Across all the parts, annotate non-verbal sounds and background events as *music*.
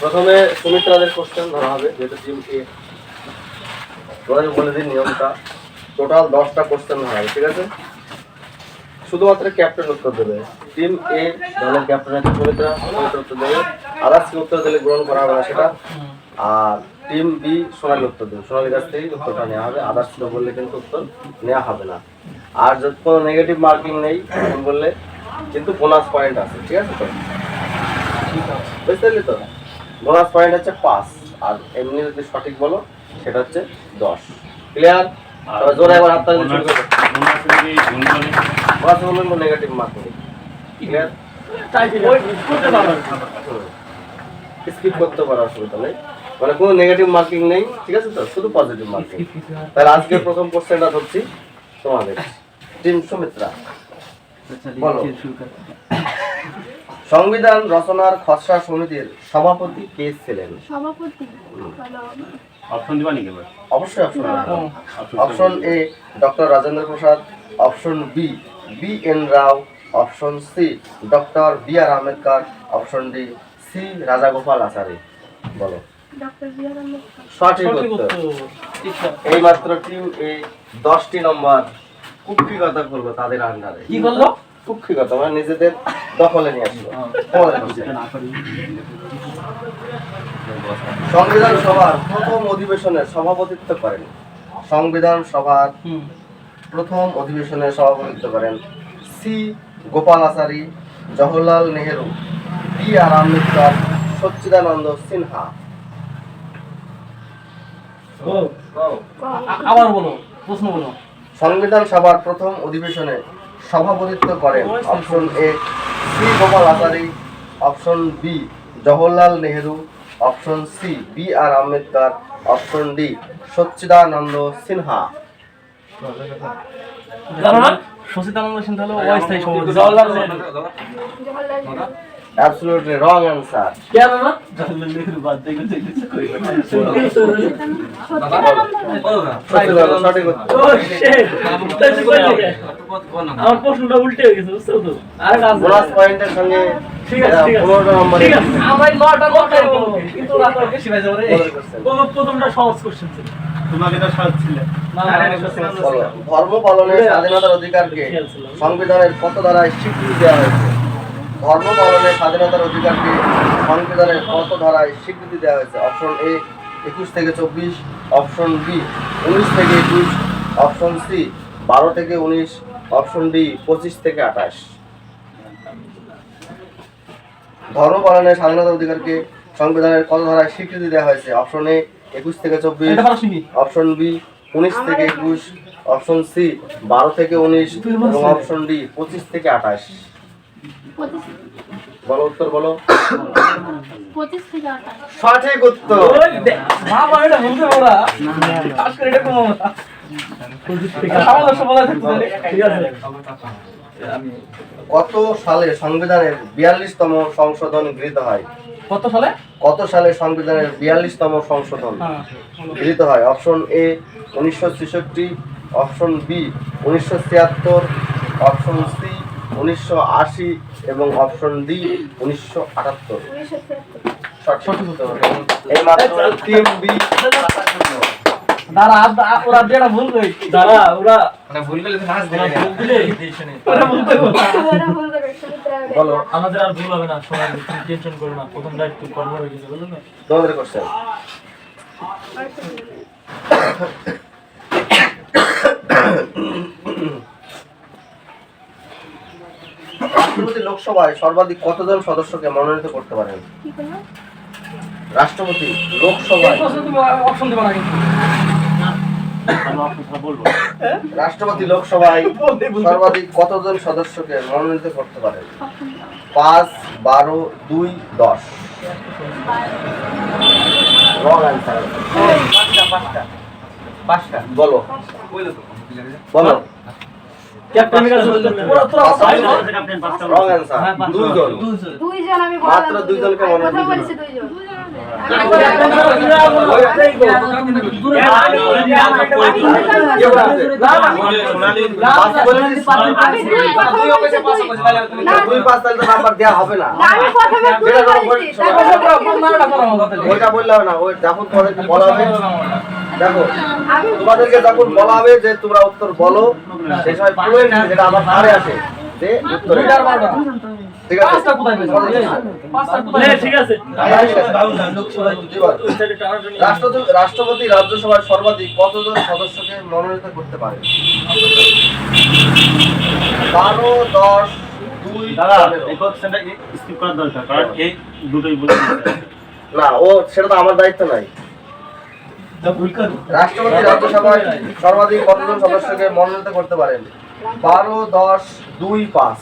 প্রথমে সুমিত্রাদের কোশ্চেন ধরা হবে, যেহেতু টিম এ তোমাদের বলে দিন নিয়মটা। টোটাল দশটা কোশ্চেন ধরা হবে, ঠিক আছে? শুধুমাত্র ক্যাপ্টেন উত্তর দেবে। টিম এ দলের ক্যাপ্টেন আছে সুমিত্রা সুমিত্রা উত্তর দেবে। আদার্স উত্তর দিলে গ্রহণ করা হবে না সেটা। আর টিম বি সোনালি উত্তর দেবে। সোনালির কাছ থেকেই উত্তরটা নেওয়া হবে। আদার্স ছিল বললে কিন্তু উত্তর নেওয়া হবে না। আর যদি কোনো নেগেটিভ মার্কিং নেই বললে কিন্তু বোনাস পয়েন্ট আছে, ঠিক আছে তো? বুঝতে পারলি তো? বোনাস পয়েন্ট হচ্ছে পাঁচ। আর এমনি যদি সঠিক বলো সেটা হচ্ছে দশ। ক্লিয়ার জোরে একবার হাত তালি শুরু করো। বোনাস বলবেন নেগেটিভ মার্কিং ক্লিয়ার স্কিপ করতে পারো। অসুবিধা নেই। মানে কোনো নেগেটিভ মার্কিং নেই ঠিক আছে তো? শুধু পজিটিভ মার্কিং তাহলে আজকে প্রথম কোশ্চেনটা ধরছি তোমাদের। টিম সুমিত্রা বলো। সংবিধান রচনার খসড়া সমিতির সভাপতি কে ছিলেন? সভাপতি অপশন দিবা নাকি অবশ্যই option option A doctor Rajendra Prasad. Option B B N Rao. Option C doctor B R Ambedkar. Option D C Rajagopalachari. বলো। ডক্টর বি সঠিক এই মাত্র টিম এ দশটি নম্বর কুক্ষিগত করব তাদের আন্ডারে কি করল? কুক্ষিগত মানে নিজেদের দখলে নিয়ে আসলো। সংবিধান সভার প্রথম অধিবেশনে সভাপতিত্ব করেন। সংবিধান সভার প্রথম অধিবেশনে সভাপতিত্ব করেন C Gopalachari Jawaharlal Nehru B R Ambedkar Sachchidananda Sinha. আবার বলো প্রশ্ন বলো। সংবিধান সভার প্রথম অধিবেশনে সভাপতিত্ব করেন option A C Gopalachari option B Jawaharlal Nehru option C B R Ambedkar option D Sachchidananda Sinha. Sachchidananda Sinha হলো অস্থায়ী সভাপতি। Jawaharlal Nehru. Absolutely wrong answer কেন না জওয়াহরলাল বাদ উত্তর ও শিট আমার প্রশ্নটা উল্টে হয়ে গেছে বুঝছ তো আরেকটা বোনাস পয়েন্টের সঙ্গে ঠিক আছে। ঠিক আছে আমার নটা নটাই কিন্তু ওরা বেশি হয়ে রে প্রথমটা সহজ কোশ্চেন ছিল। তোমাকে তো সহজ ছিল। ধর্ম পালনের স্বাধীনতার অধিকারকে সংবিধানের কত ধারায় স্বীকৃতি দেওয়া হয়েছে? ধর্ম পালনের স্বাধীনতার অধিকারকে সংবিধানের কত ধারায় স্বীকৃতি দেওয়া হয়েছে। অপশন এ একুশ থেকে চব্বিশ। অপশন বি উনিশ থেকে একুশ। অপশন সি বারো থেকে উনিশ। অপশন ডি পঁচিশ থেকে আঠাশ। ধর্ম পালনের স্বাধীনতার অধিকারকে সংবিধানের কত ধারায় স্বীকৃতি দেওয়া হয়েছে। অপশন এ একুশ থেকে চব্বিশ। অপশন বি উনিশ থেকে একুশ। অপশন সি বারো থেকে উনিশ। এবং অপশন ডি পঁচিশ থেকে আঠাশ। বলো উত্তর বলো। সঠিক উত্তর। কত সালে সংবিধানের বিয়াল্লিশতম সংশোধন গৃহীত হয়? কত সালে? কত সালে সংবিধানের বিয়াল্লিশতম সংশোধন হ্যাঁ। গৃহীত হয়? অপশন এ উনিশশো ছেষট্টি অপশন বি উনিশশো ছিয়াত্তর অপশন সি উনিশশো আশি এবং অপশন ডি উনিশশো আটাত্তর। এই মাত্র টিম বি ওরা যেটা ভুল দাঁড়া ওরা মানে ভুল করলে ওরা ভুল করে বলো। আমাদের আর ভুল হবে না সবাই টেনশন করো না প্রথম দায়িত্ব কর্ম হয়ে গেছে বুঝলো না। তোমাদের কোশ্চেন *coughs* *coughs* রাষ্ট্রপতি লোকসভায় সর্বাধিক কতজন সদস্যকে মনোনীত করতে পারেন? রাষ্ট্রপতি লোকসভায়। বলব? রাষ্ট্রপতি লোকসভায় *laughs* সর্বাধিক কতজন সদস্যকে মনোনীত করতে পারেন? পাঁচ বারো দুই দশ। পাঁচটা পাঁচটা। পাঁচটা। বলো। বলো। দুইজন। আমি মাত্র দুইজনকে মনে বলছি দুইজন। ওইটা বললে হবে না ওই যখন বলা হবে। দেখো তোমাদেরকে যখন বলা হবে যে তোমরা উত্তর বলো সেই সময় fluent যেটা আমার ধারে আসে যে উত্তর। ঠিক আছে? পাঁচটা কোথায় পেয়েছ? এই, পাঁচটা কোথায় পেয়েছ? ঠিক আছে। রাষ্ট্রপতি রাষ্ট্রপতি রাজ্যসভার সর্বাধিক কতজন সদস্যকে মনোনীত করতে পারে? বারো দশ দুই দাদা এই কোশ্চেনটা স্কিপ করার দরকার কারণ এই দুটোই না ও সেটা তো আমার দায়িত্ব নাই। রাষ্ট্রপতি রাজ্যসভায় সর্বাধিক কতজন সদস্যকে মনোনীত করতে পারেন? বারো দশ দুই পাঁচ।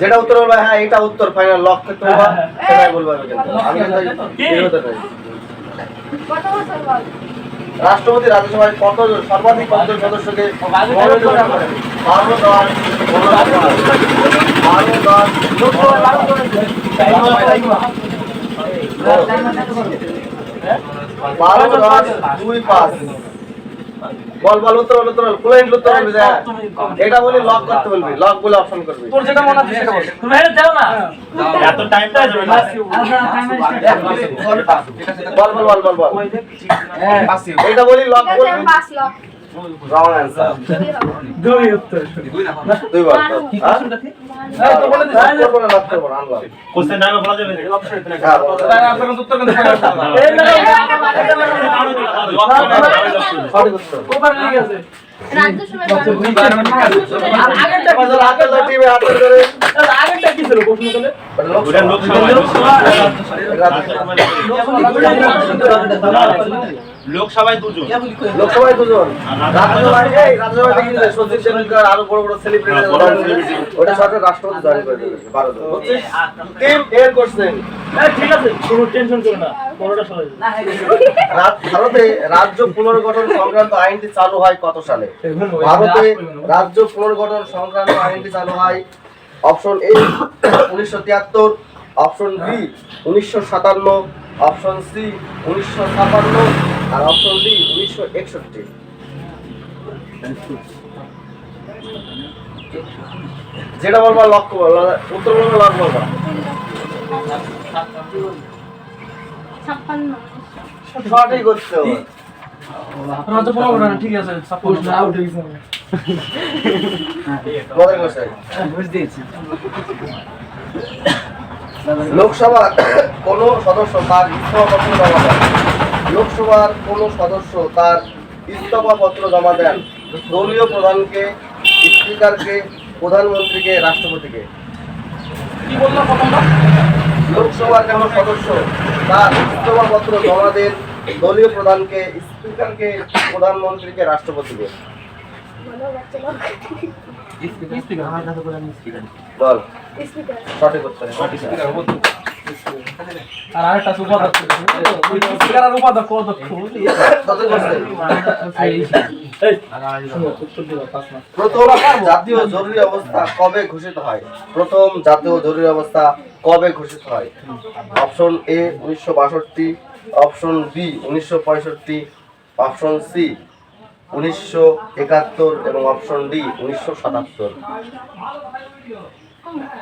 যেটা উত্তর বলবে হ্যাঁ এটা উত্তর ফাইনাল লক করতে বলবা সেটাই বলব আমি কিন্তু আমি কিন্তু রাষ্ট্রপতি রাজ্যসভায় কত সর্বাধিক কতজন সদস্যকে বারো দশ দুই পাঁচ। বল বল উত্তর বল উত্তর বল। ফ্লুয়েন্ট উত্তর বলবি হ্যাঁ। এটা বলি লক করতে বলবি লক বলে অপশন করবি। তোর যেটা মনে আছে সেটা বল। তুমি হেরে দাও না। এত টাইমটা আসবে না বল বল বল বল বল। এটা বলি লক বলবি পাঁচ লাখ রং অ্যান্সার দুই উত্তর। দুই বার হ্যাঁ এই তো বলে দিছি। না লক করব না আনলাম কোশ্চেন আগে বলা যাবে হ্যাঁ বল। তাহলে আপনার উত্তর কিন্তু পাওয়া যাবে না। এই না সঠিক উত্তর ওভার লেগে গেছে আর লোকসভায় দুজন। লোকসভায় দুজন। সচিন তেন্ডুলকর বড় বড় সেলিব্রিটি হ্যাঁ। ওটা সরকার রাষ্ট্রপতি জয়েন করে দেবে বারো জন। টিম এর কোশ্চেন ঠিক আছে কোনো টেনশন করো না। ভারতে রাজ্য পুনর্গঠন সংক্রান্ত আইনটি চালু হয় কত সালে? ভারতে রাজ্য পুনর্গঠন সংক্রান্ত আইনটি চালু হয় অপশন এ উনিশশো তিয়াত্তর অপশন বি উনিশশো সাতান্ন অপশন সি উনিশশো ছাপান্ন আর অপশন ডি উনিশশো একষট্টি। যেটা বলবা লক্ষ্য বলবা উত্তর বলবা লক্ষ্য বলবা ছাপ্পান্ন। করতে হবে। ঠিক আছে না হয়ে গেছে। লোকসভার কোন সদস্য তার ইস্তফাপত্র জমা দেন। লোকসভার কোন সদস্য তার ইস্তফাপত্র জমা দেন। দলীয় প্রধানকে স্পিকারকে প্রধানমন্ত্রীকে রাষ্ট্রপতিকে। কি বললাম প্রথমটা লোকসভার কোন সদস্য তার ইস্তফাপত্র জমা দেন দলীয় প্রধানকে স্পিকারকে প্রধানমন্ত্রীকে রাষ্ট্রপতিকে। বলো বাচ্চা লোক বল। স্পিকার। সঠিক উত্তর। আর আরেকটা আছে উপাধ্যক্ষ আর উপাধ্যক্ষ অধ্যক্ষ প্রথম জাতীয় জরুরি অবস্থা কবে ঘোষিত হয়? প্রথম জাতীয় জরুরি অবস্থা কবে ঘোষিত হয়? অপশন এ উনিশশো বাষট্টি অপশন বি উনিশশো পঁয়ষট্টি অপশন সি উনিশশো একাত্তর এবং অপশন ডি উনিশশো সাতাত্তর।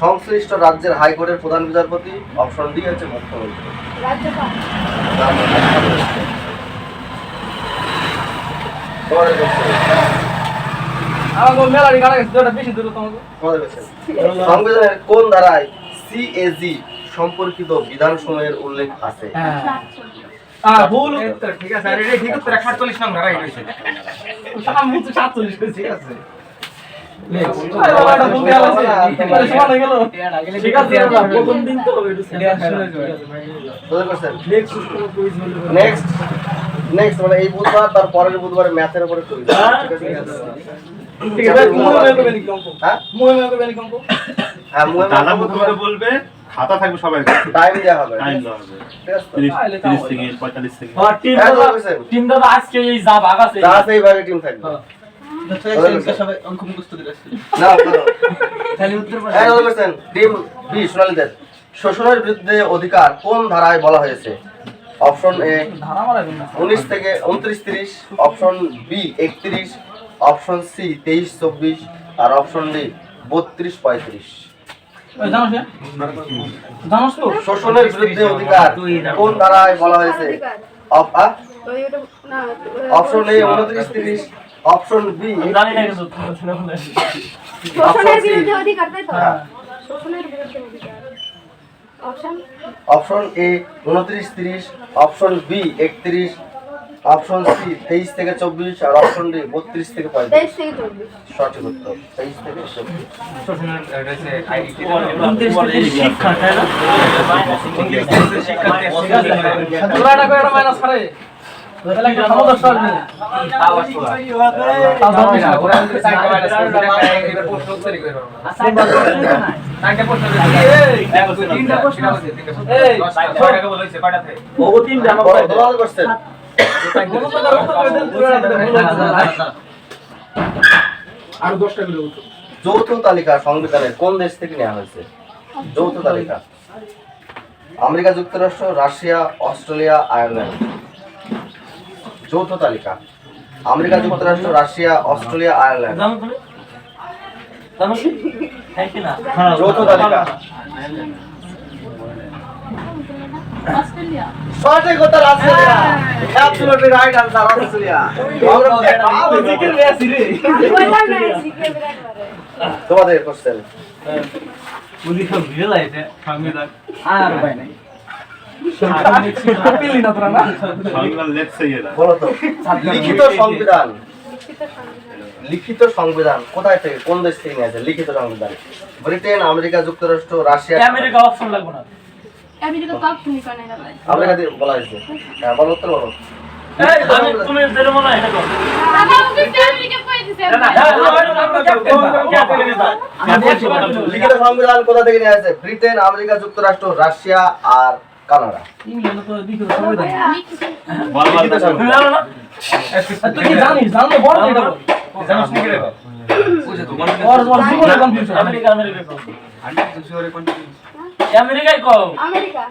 সংশ্লিষ্ট রাজ্যের হাইকোর্টের প্রধান বিচারপতি অপশন ডি হচ্ছে মুখ্যমন্ত্রী। সংবিধানের কোন ধারায় সিএজি সম্পর্কিত বিধানসমূহের উল্লেখ আছে? হ্যাঁ। সাতচল্লিশ। ভুল ঠিক আছে। ঠিক উত্তর 48 নম্বর রাইট হইছে আমি তো 47 কইছি ঠিক আছে। নেক্সট নেক্সট মানে এই বুধবার তার পরের বুধবারে ম্যাথের উপরে ঠিক আছে ঠিক আছে, মুহে হ্যাঁ মুহে হ্যাঁ মুহে দাদা বলবে খাতা থাকবে কাছে টাইম দেওয়া হবে টাইম দেওয়া হবে ঠিক আছে তো? তিরিশ তাহলে তিরিশ তাও সেকেন্ড পঁয়তাল্লিশ সেকেন্ড আর টিম হ্যাঁ, দাদা আজকে এই যা ভাগ আছে যা আছে ভাগে টিম থাকবে শোষণের বিরুদ্ধে অধিকার কোন ধারায় বলা হয়েছে? অপশন এ উনিশ থেকে উনত্রিশ তিরিশ। অপশন বি একত্রিশ। অপশন সি তেইশ চব্বিশ। আর অপশন ডি বত্রিশ পঁয়ত্রিশ। শোষণের বিরুদ্ধে অধিকার কোন ধারায় বলা হয়েছে? অপশন এ উনত্রিশ তিরিশ। অপশন বি জানি না কিন্তু তুমি শুনে শুনে শোষণের বিরুদ্ধে অধিকার তাই তো হ্যাঁ। শোষণের বিরুদ্ধে অধিকার অপশন অপশন এ উনত্রিশ তিরিশ অপশন বি একত্রিশ অপশন সি তেইশ থেকে চব্বিশ আর অপশন ডি বত্রিশ থেকে পঁয়ত্রিশ সঠিক উত্তর তেইশ থেকে চব্বিশ আর যৌথ তালিকা সংবিধানের কোন দেশ থেকে নেওয়া হয়েছে যৌথ তালিকা আমেরিকা, যুক্তরাষ্ট্র, রাশিয়া, অস্ট্রেলিয়া, আয়ারল্যান্ড। যৌথ তালিকা আমেরিকা যুক্তরাষ্ট্র রাশিয়া অস্ট্রেলিয়া আয়ারল্যান্ড। কি? হ্যাঁ যৌথ তালিকা। সঠিক উত্তর Australia. Absolutely right answer Australia রে তোমাদের কোশ্চেন বুঝি সব রিয়েল আইছে সংবিধান আর ভাই নাই। লিখিত সংবিধান লিখিত সংবিধান কোথায় থেকে কোন দেশ থেকে নিয়েছে লিখিত সংবিধান ব্রিটেন আমেরিকা যুক্তরাষ্ট্র রাশিয়া আমেরিকা অপশন লাগবে না আমেরিকা ব্রিটেন, আমেরিকা, যুক্তরাষ্ট্র, রাশিয়া আর কানাডা। ইংল্যান্ড তো লিখিত সংবিধান আমি কিছু বল বল লিখিত তুমি সংবিধান জানো না তুই কি জানিস জানলে বড় এটা বল জানিস নাকি রে বুঝে তো ওর ওর জীবনে কনফিউশন আমেরিকা আমেরিকা কও আমেরিকায়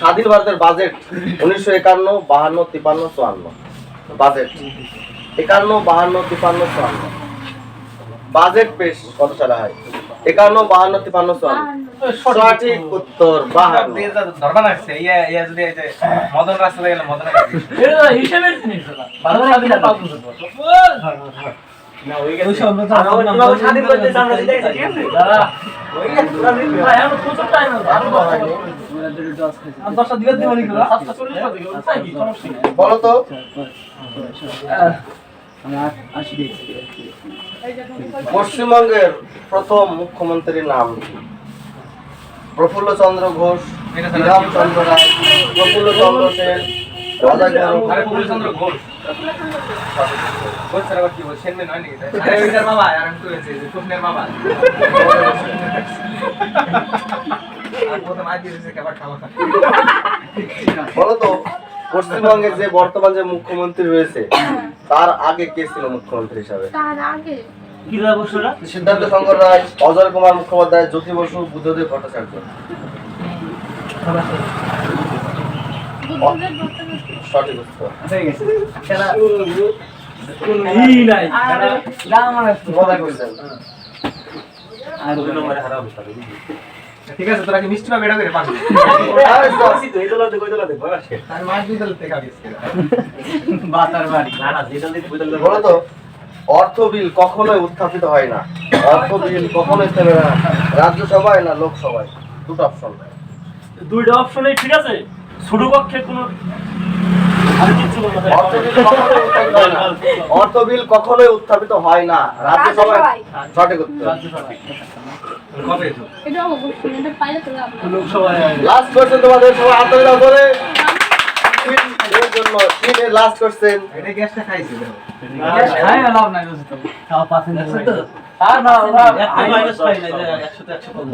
স্বাধীন ভারতের বাজেট উনিশশো একান্ন বাহান্ন তিপান্ন চুয়ান্ন। বাজেট একান্ন বাহান্ন তিপান্ন চুয়ান্ন। বাজেট পেশ কত সালে হয়? একান্ন বাহান্ন তিপান্ন চুয়ান্ন। সঠিক। উত্তর বাহান্ন। ধরবা লাগছে। ইয়া ইয়া যদি এই যে মদন রাস্তা গেলে মদন হিসেবের জিনিস এটা। ভালো স্বাধীনতা পাও কিন্তু স্বাধীন করতে আমরা বলো তো। পশ্চিমবঙ্গের প্রথম মুখ্যমন্ত্রীর নাম প্রফুল্ল চন্দ্র ঘোষ বিধাম চন্দ্র রায় প্রফুল্ল চন্দ্র সেন অজয় গৌরব আরে পূর্ণচন্দ্র ঘোষ ঘোষ স্যার আবার কি বল সেনমেন হয় নাকি আরে ওইটার বাবা আর আমি তো হয়েছে যে বর্তমান যে মুখ্যমন্ত্রী রয়েছে তার আগে কে ছিল মুখ্যমন্ত্রী হিসাবে? তার আগে। সিদ্ধার্থ শঙ্কর রায় অজয় কুমার মুখোপাধ্যায় জ্যোতি বসু বুদ্ধদেব ভট্টাচার্য। সঠিক উত্তর। দুই নম্বরে ঠিক আছে তোরা কি মিষ্টি পাবে এটা করে পাবি? আরে মাছ দুই দল থেকে খাবি বাতার বাড়ি। না না যেটা দিতে বুঝতে বলো তো অর্থ বিল কখনোই উত্থাপিত হয় না। অর্থ বিল কখনোই না। রাজ্যসভায় না লোকসভায়? দুটো অপশন দুইটা অপশনে ঠিক আছে। ছোট পক্ষে কোনো অর্থ বিল কখনোই উত্থাপিত হয় না। রাজ্যসভায়। সঠিক উত্তর। তো তো লাস্ট কোশ্চেন তোমাদের সবাই হাতে দাও করে। এর জন্য তিনের লাস্ট কোশ্চেন এটা গ্যাসটা খাইছে দেখো। খায় লাভ নাই বুঝি তো। খাওয়া পাচ্ছেন আর না ওরা মাইনাস পাই না একশো তো একশো কম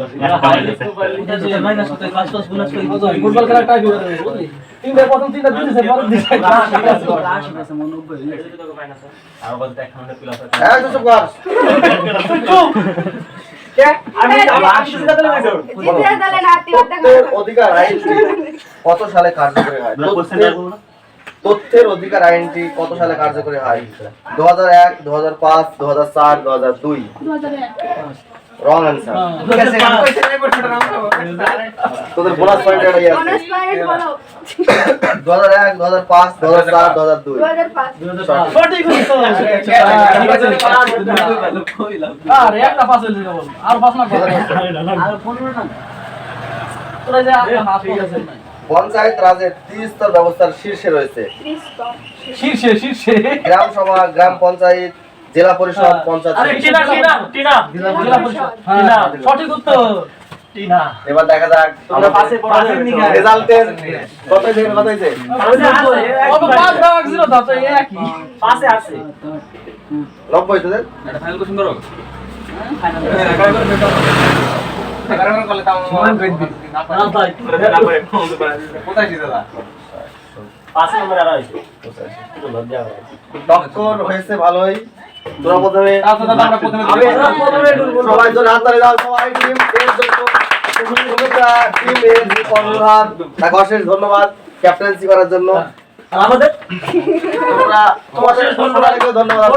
মাইনাস হতে পাঁচ পাঁচ গুণ করে ফুটবল খেলা টাই করে তিনটা প্রথম তিনটা দিতেছে পরে দিছে। আর বলতে এখন প্লাস আছে। হ্যাঁ চুপ কর। অধিকার আইনটি কত সালে কার্যকরী হয়? তথ্যের- অধিকার আইনটি কত সালে কার্যকরী হয়? দু হাজার এক দু হাজার পাঁচ দু হাজার চার দু হাজার দুই। রং তোদের বোনাস পয়েন্ট দু হাজার এক দু হাজার পাঁচ দু হাজার চার দু হাজার দুই পঞ্চায়েত রাজের ত্রিস্তর ব্যবস্থার শীর্ষে রয়েছে শীর্ষে শীর্ষে গ্রাম সভা গ্রাম পঞ্চায়েত জেলা পরিষদ পঞ্চায়েত জেলা পরিষদ হ্যাঁ সঠিক উত্তর এবার দেখা যাক। তোমরা পাশে রেজাল্টের কত হয়েছে কত হয়েছে? পাঁচ জিরো দাও তো একই। পাশে আছে। এটা ফাইনাল কোশ্চেন করো হয়েছে ভালোই। তোরা প্রথমে। সবাই তো হাত তালি দাও সবাই টিম অশেষ ধন্যবাদ। ক্যাপ্টেন্সি করার জন্য। আমাদের? তোমাদের সবাইকে ধন্যবাদ।